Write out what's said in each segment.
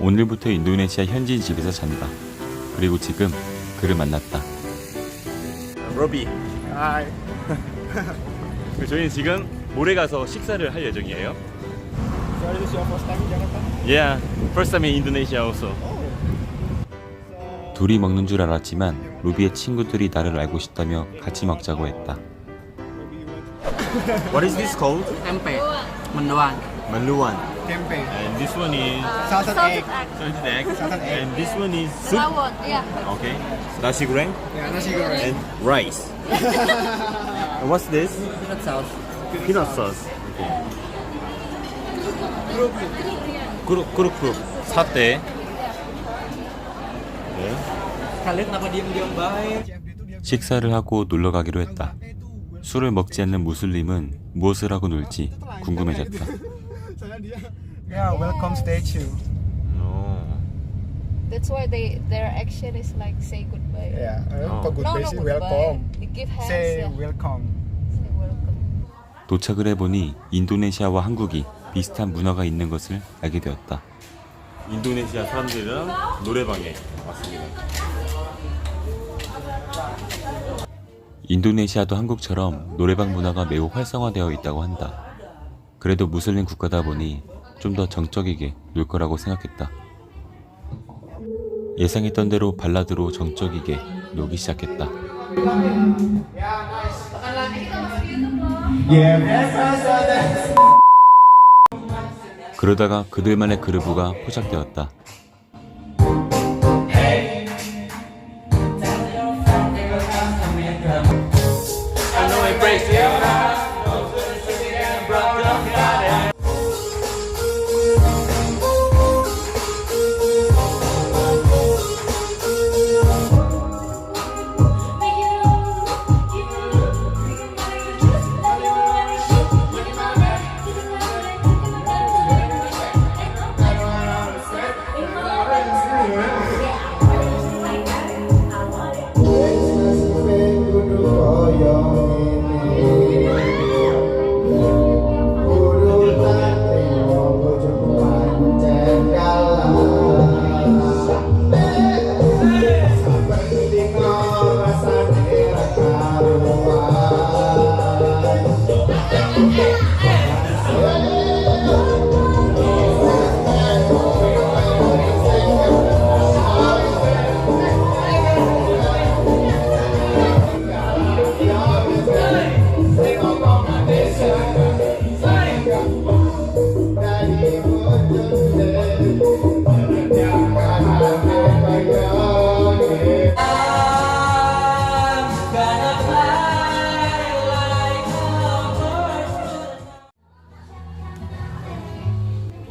오늘부터 인도네시아 현지인 집에서 잔다. 그리고 지금 그를 만났다. 로비. Hi. 저희는 지금 모레 가서 식사를 할 예정이에요. So this is your first time in Jakarta? Yeah, first time in Indonesia also. 둘이 먹는 줄 알았지만 루비의 친구들이 나를 알고 싶다며 같이 먹자고 했다. What is this called? tempe mendoan Maluan. Tempe. And this one is Salted egg. salted egg. Salted egg. And this one is soup. Rawon, yeah. Okay. Nasi goreng Yeah, nasi goreng. and rice. and what's this? peanut sauce Peanut sauce. Okay. Kurup kurup kurup. Sate. Baik 식사를 하고 놀러 가기로 했다. 술을 먹지 않는 무슬림은 무엇을 하고 놀지 궁금해졌다. Yeah, welcome statue. That's why they their action is like say goodbye. Yeah, Oh. for good No, no goodbye. welcome. They give hands. Say yeah. welcome. Say welcome. 도착을 해보니 인도네시아와 한국이 비슷한 문화가 있는 것을 알게 되었다. 인도네시아 사람들이랑 노래방에 왔습니다. 인도네시아도 한국처럼 노래방 문화가 매우 활성화되어 있다고 한다. 그래도 무슬림 국가다 보니 좀 더 정적이게 놀 거라고 생각했다. 예상했던 대로 발라드로 정적이게 놀기 시작했다. 그러다가 그들만의 그루브가 포착되었다.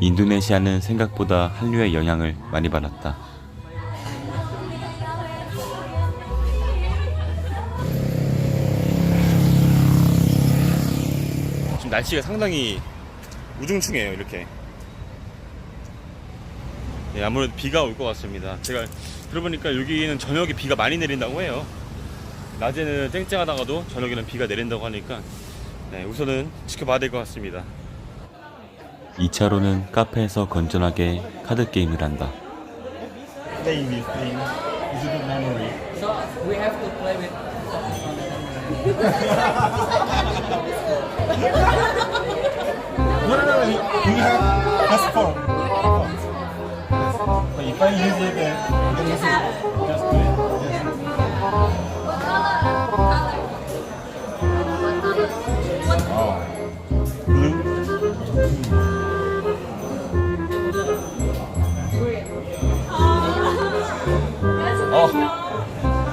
인도네시아는 생각보다 한류의 영향을 많이 받았다. 지금 날씨가 상당히 우중충해요, 이렇게. 네, 아무래도 비가 올 것 같습니다. 제가 들어보니까 여기는 저녁에 비가 많이 내린다고 해요. 낮에는 쨍쨍하다가도 저녁에는 비가 내린다고 하니까 네, 우선은 지켜봐야 될 것 같습니다. 2차로는 카페에서 건전하게 카드 게임을 한다.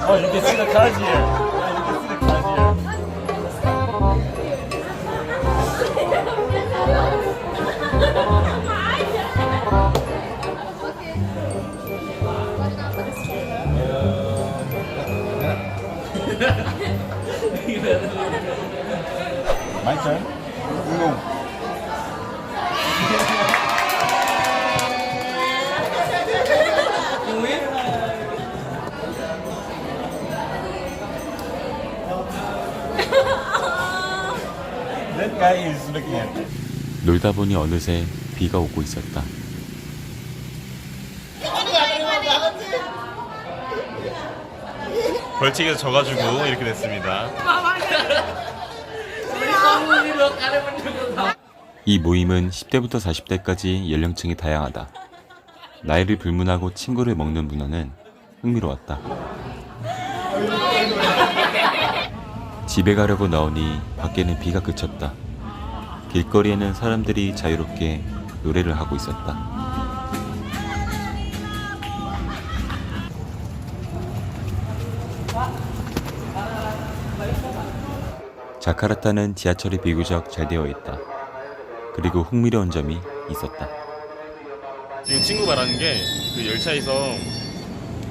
Oh. You can see the cards here. Yeah, you can see the cards here. My turn. Guy is looking at me. 놀다 보니 어느새 비가 오고 있었다. 벌칙에서 져가지고 이렇게 됐습니다. 이 모임은 10대부터 40대까지 연령층이 다양하다. 나이를 불문하고 친구를 먹는 문화는 흥미로웠다. 집에 가려고 나오니 밖에는 비가 그쳤다. 길거리에는 사람들이 자유롭게 노래를 하고 있었다. 자카르타는 지하철이 비교적 잘 되어 있다. 그리고 흥미로운 점이 있었다. 지금 친구 말하는 게 그 열차에서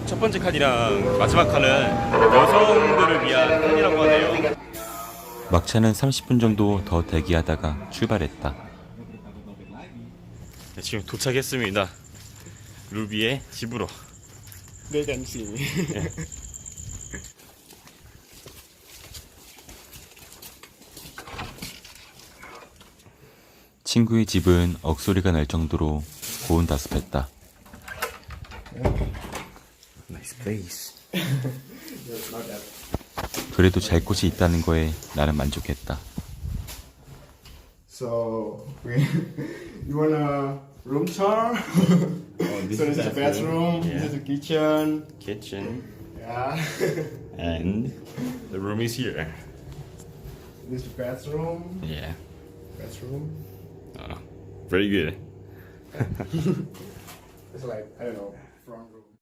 첫 번째 칸이랑 마지막 칸은 여성들을 막차는 30분 정도 더 대기하다가 출발했다. 네, 지금 도착했습니다. 루비의 집으로. Vacancy. 친구의 집은 억소리가 날 정도로 고온다습했다. nice place. 그래도 잘 곳이 있다는 거에 나는 만족했다. So we, you want a room tour? this so is this is a bathroom. Yeah. This is a kitchen. Kitchen Yeah. and the room is here. this is bathroom. Yeah. Bathroom. Uh, very good. It's like I don't know front room.